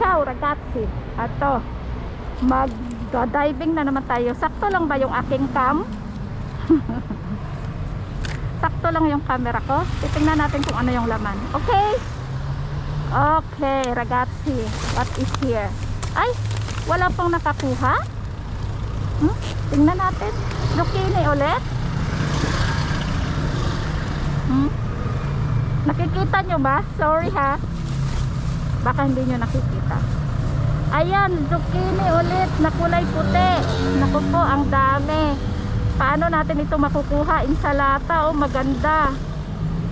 Ciao ragazzi. Ato. Mag diving na naman tayo. Sakto lang ba yung aking cam? Sakto lang yung camera ko. Titingnan natin kung ano yung laman. Okay? Okay, ragazzi. What is here? Ay, wala pang nakakuha? Hmm? Tingnan natin. Zucchini ulit. Hmm? Nakikita nyo ba? Sorry ha. Baka hindi nyo nakikita. Ayan, zucchini ulit na kulay puti. Naku po, ang dami. Paano natin ito makukuha? Insalata, oh maganda.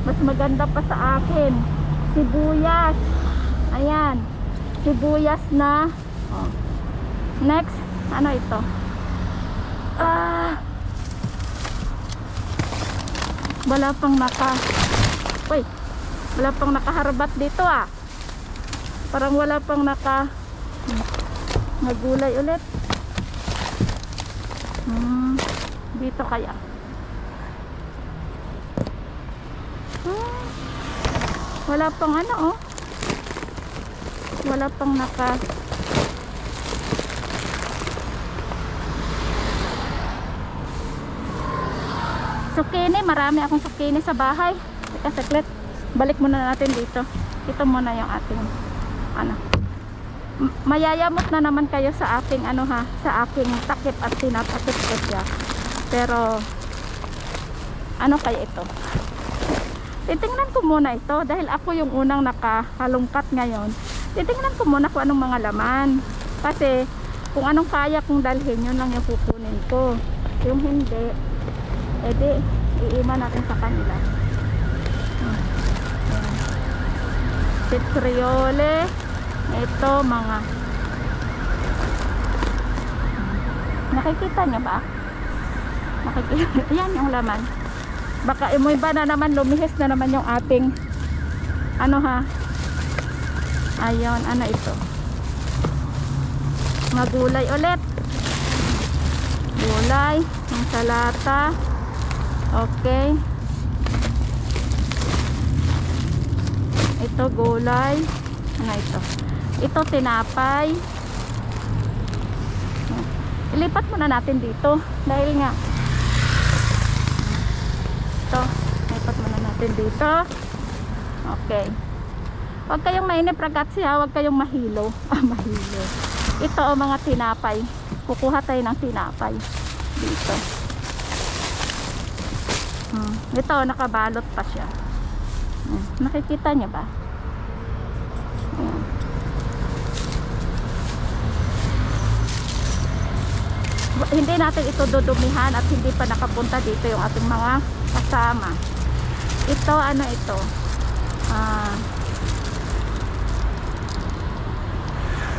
Mas maganda pa sa akin. Sibuyas. Ayan. Sibuyas na. Oh. Next, ano ito? Ah. Wala pang naka Uy, wala pang nakaharbat dito ah. Parang wala pang naka nagulay ulit. Hmm, dito kaya. Hmm, wala pang ano oh. Wala pang naka Sukini, marami akong sukini sa bahay. Teka, saklit. Balik muna natin dito. Ito muna yung ating ano. Mayayamot na naman kayo sa aking ano ha, sa aking takip at tinatakip ko siya. Pero ano kaya ito? Titingnan ko muna ito dahil ako yung unang nakahalungkat ngayon. Titingnan ko muna kung anong mga laman. Kasi kung anong kaya kong dalhin, yun lang yung kukunin ko. Yung hindi, edi iiman natin sa kanila Hmm. Ayan. Citriole ito mga nakikita niya ba? nakikita yan yung laman. Baka imoy ba na naman lumihis na naman yung ating ano ha? Ayon ano ito? Mga gulay ulit. Gulay ang salata. Okay. Ito gulay. Ano ito? Ito tinapay. Ilipat muna natin dito dahil nga ito, ilipat muna natin dito. Okay. Huwag kayong mainip ragazzi ha, huwag kayong mahilo. Ah, mahilo. Ito o mga tinapay. Kukuha tayo ng tinapay dito. Hmm. Ito, nakabalot pa siya. Hmm. Nakikita niya ba? Hindi natin ito dudumihan at hindi pa nakapunta dito yung ating mga kasama. Ito, ano ito? Ah,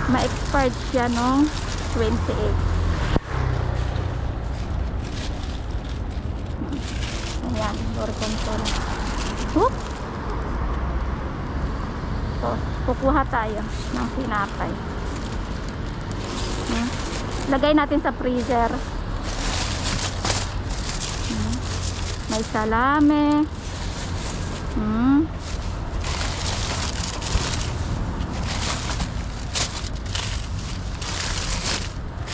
ma-expired siya nung 28. Ayan, gorgonzola. Whoop! So, kukuha tayo ng tinapay. Hmm. Lagay natin sa freezer. Hmm. May salame. Hmm.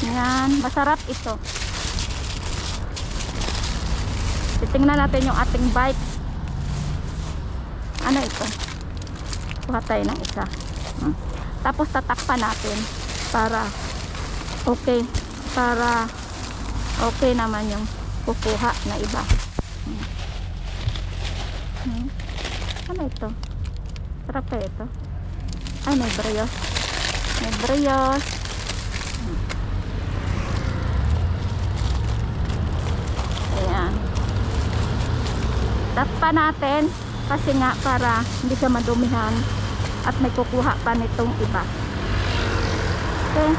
Yan, masarap ito. Titingnan natin yung ating bike. Ano ito? Kuha tayo ng isa. Hmm. Tapos tatakpan natin para okay. Para okay naman yung kukuha na iba. Hmm. Hmm. Ano ito? Sarap kaya ito? Ay, may brioche. May brioche. Ayan. Takpan natin kasi nga para hindi siya madumihan at may kukuha pa nitong iba. Okay.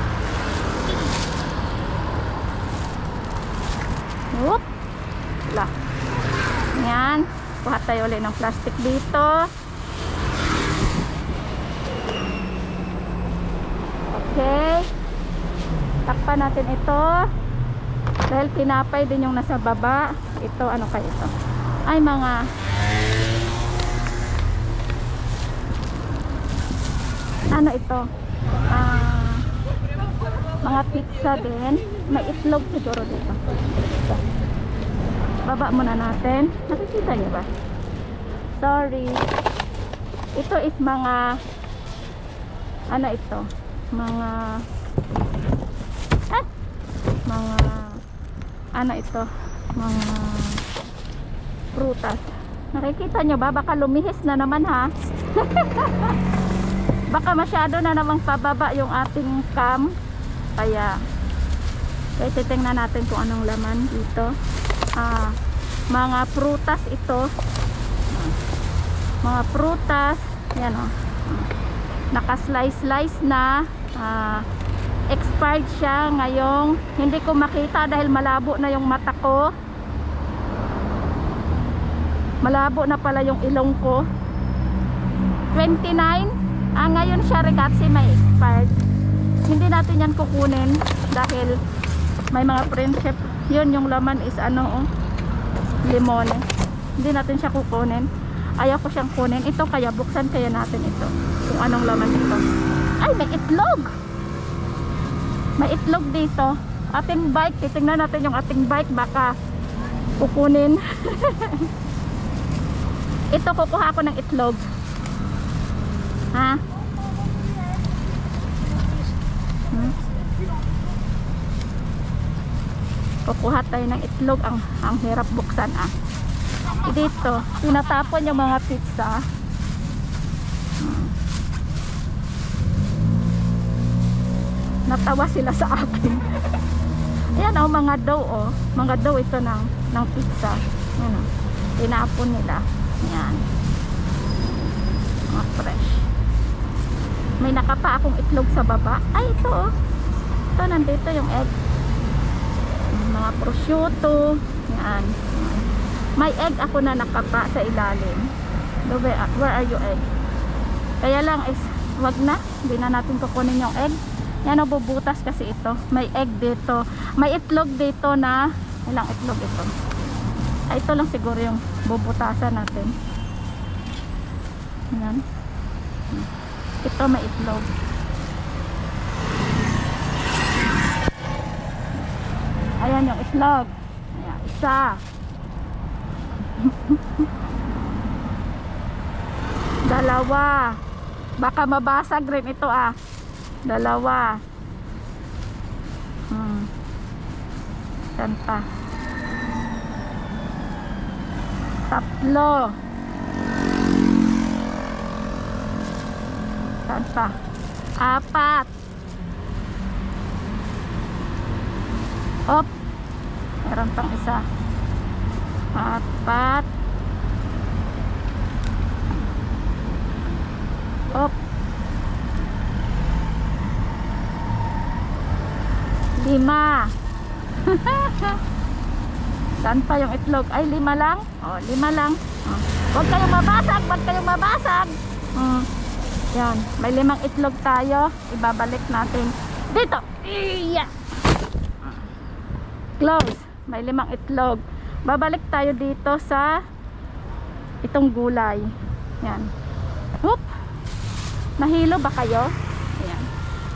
Whoop. Wala. Yan. Kuha tayo ulit ng plastic dito. Okay. Takpan natin ito. Dahil tinapay din yung nasa baba. Ito, ano kayo ito? Ay, mga ano ito? ah, mga pizza din. May itlog siguro dito. Ito. Baba muna natin. Nakikita niyo ba? Sorry. Ito is mga ano ito? Mga ah, mga ano ito? Mga prutas. Nakikita nyo ba? Baka lumihis na naman ha. Baka masyado na namang pababa yung ating cam. Kaya, kaya titingnan natin kung anong laman dito. Ah, mga prutas ito. Mga prutas. Yan o. Naka-slice-slice na. Ah, expired siya ngayong hindi ko makita dahil malabo na yung mata ko. Malabo na pala yung ilong ko. 29. Ah, ngayon siya regatsi may expired. Hindi natin yan kukunin dahil may mga friendship. Yun yung laman is ano oh, limon. Hindi natin siya kukunin. Ayaw ko siyang kunin. Ito kaya buksan kaya natin ito. Kung anong laman ito. Ay, may itlog. May itlog dito. Ating bike, titingnan natin yung ating bike baka kukunin. ito kukuha ko ng itlog. Ha? Hmm? Kukuha tayo ng itlog ang ang hirap buksan ah. Dito, tinatapon yung mga pizza. Hmm. Natawa sila sa akin. Ayan oh, mga dough oh. Mga dough ito ng, ng pizza. Ayan oh. Tinapon nila. Ayan. Mga fresh. May nakapa akong itlog sa baba. Ay, ito oh. Ito, nandito yung egg. Mga prosciutto. Yan. May egg ako na nakapa sa ilalim. Do, where, where are you egg? Kaya lang is, wag na. Hindi na natin kukunin yung egg. Yan bubutas kasi ito. May egg dito. May itlog dito na, ilang itlog ito? Ay, ito lang siguro yung bubutasan natin. Yan. Ito may itlog. Ayan yung itlog. Ayan, isa. Dalawa. Baka mabasag rin ito ah. Dalawa. Hmm. Yan pa. Tatlo. Saan pa? Apat. Op. Meron pang isa. Apat. Op. Lima. Saan pa yung itlog? Ay, lima lang? O, lima lang. Oh. Huwag kayong mabasag, huwag kayong mabasag. Hmm. Yan, may limang itlog tayo. Ibabalik natin dito. Iya. Close. May limang itlog. Babalik tayo dito sa itong gulay. Yan. Whoop. Nahilo ba kayo? Ayan.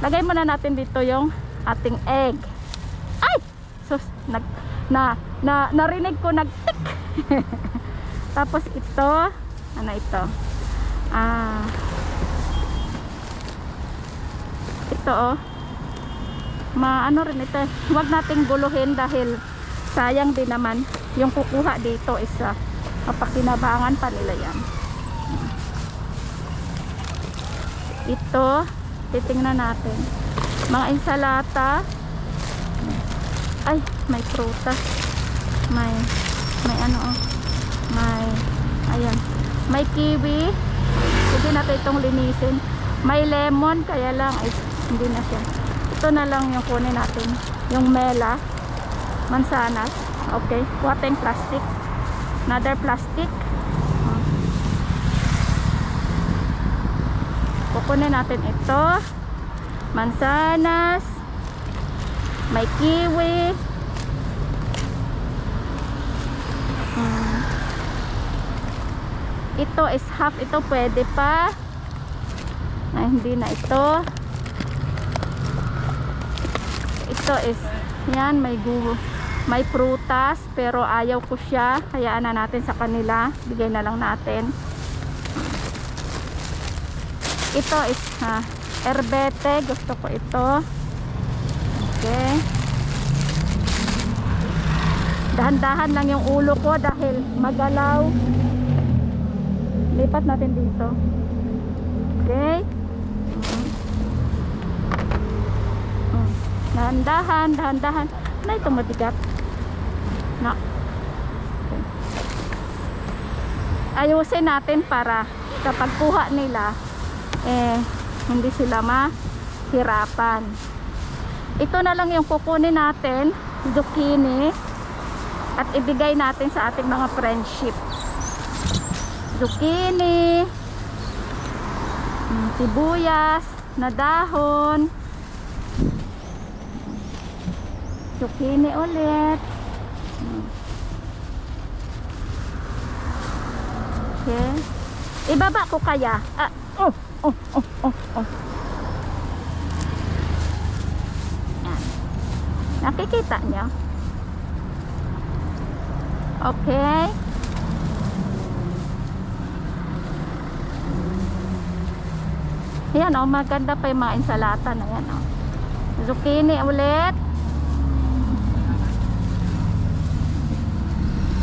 Lagay muna natin dito yung ating egg. Ay! Sus, nag, na, na, narinig ko nag-tick. Tapos ito, ano ito? Ah, ito oh. Maano rin ito huwag nating guluhin dahil sayang din naman yung kukuha dito is uh, mapakinabangan pa nila yan. Ito titingnan natin. Mga insalata. Ay may prutas. May may ano oh. May ayan. May kiwi. Pwede natin itong linisin. May lemon kaya lang is hindi na siya. Ito na lang yung kunin natin. Yung mela mansanas okay kuha plastic another plastic. Hmm. kukunin natin ito. Mansanas may kiwi. Hmm. ito is half ito pwede pa. Na hindi na ito Ito is, yan, may gu may prutas, pero ayaw ko siya. Hayaan na natin sa kanila. Bigay na lang natin. Ito is, ha, erbete. Gusto ko ito. Okay. Dahan-dahan lang yung ulo ko dahil magalaw. Lipat natin dito. Okay. Mm. Mm. Dahan-dahan, dahan-dahan. Na ito matigat. Na. Ayusin natin para kapag kuha nila, eh, hindi sila mahirapan. Ito na lang yung kukunin natin, zucchini, at ibigay natin sa ating mga friendship. Zucchini, mm, sibuyas, na dahon, zucchini ulit. Okay. Ibaba ko kaya. Ah, oh, oh, oh, oh, oh. Nakikita niyo? Okay. Yan oh, maganda pa yung mga insalata na yan oh. Zucchini ulit.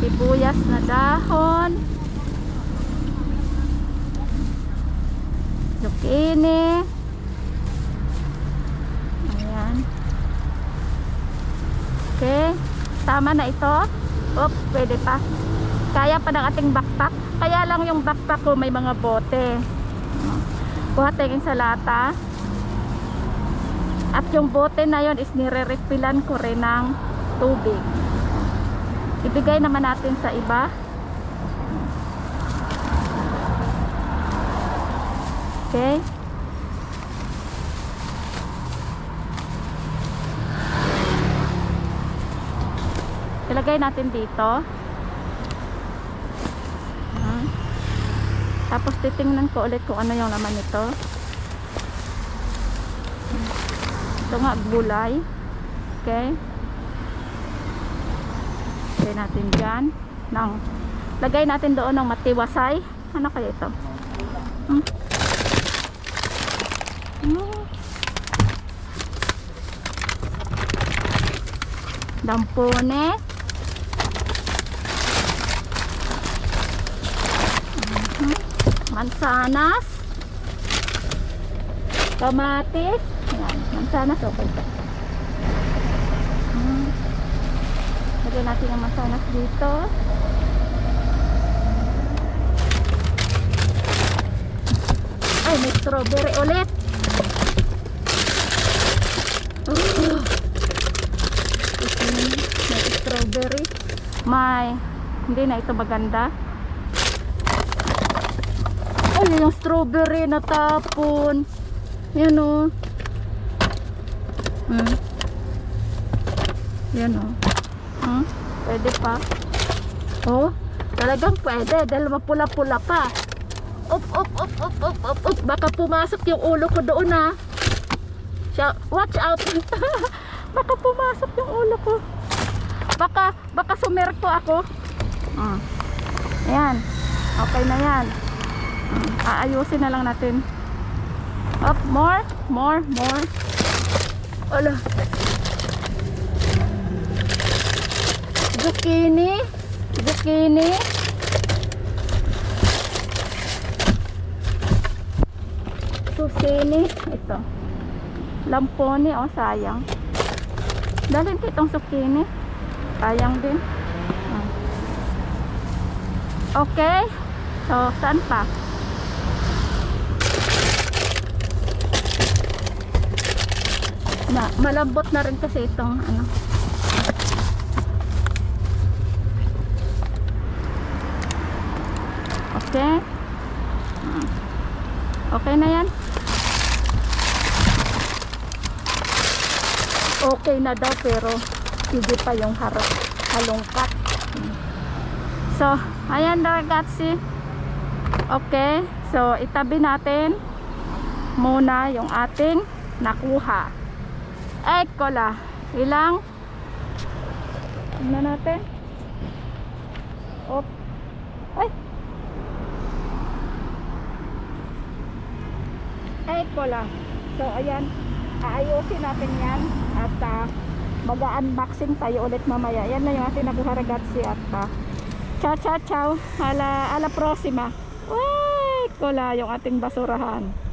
Sibuyas na dahon. Zucchini. Ayan. Okay. Tama na ito. Oop, pwede pa. Kaya pa ng ating backpack. Kaya lang yung backpack ko may mga bote. Kuha tayong insalata. At yung bote na yon is nire-refillan ko rin ng tubig. Ibigay naman natin sa iba. Okay. Ilagay natin dito. Ah. Tapos titingnan ko ulit kung ano yung laman nito. Ito nga gulay. Okay. Lagay natin dyan. Ng, lagay natin doon ng matiwasay. Ano kaya ito? Hmm? Hmm. Dampone. Mhm. Mansanas. Kamatis. Mansanas okay pa. Lagyan natin ang mansanas dito. Ay, may strawberry ulit. Oh. May strawberry. May, hindi na ito maganda. Ay, yung strawberry natapon. Yan o. Hmm. Yan o. Hmm? Pa. Oh, talagang pwede dahil mapula-pula pa. Up, up, up, up, up, up, up. Baka pumasok yung ulo ko doon ha. Watch out. baka pumasok yung ulo ko. Baka, baka sumerko ako. Mm. Ayan. Okay na yan. Mm. Aayusin na lang natin. Up, more, more, more. Ala. Zucchini. Zucchini. Susini. Ito. Lamponi. Oh, sayang. Dalhin ko itong zucchini. Sayang din. Ah. Okay. So, saan pa? Na, malambot na rin kasi itong ano. Okay. Okay na yan. Okay na daw pero hindi pa yung harap halongkat. So, ayan ragazzi. Okay. So, itabi natin muna yung ating nakuha. Ekola. Ilang? Tingnan natin. Op. Ay! Lang. So, ayan. Aayusin natin yan. At ah, mag-unboxing tayo ulit mamaya. Yan na yung ating nagharagazzi at ah, ciao, ciao, ciao. Ala, ala prosima. Ay, kola yung ating basurahan.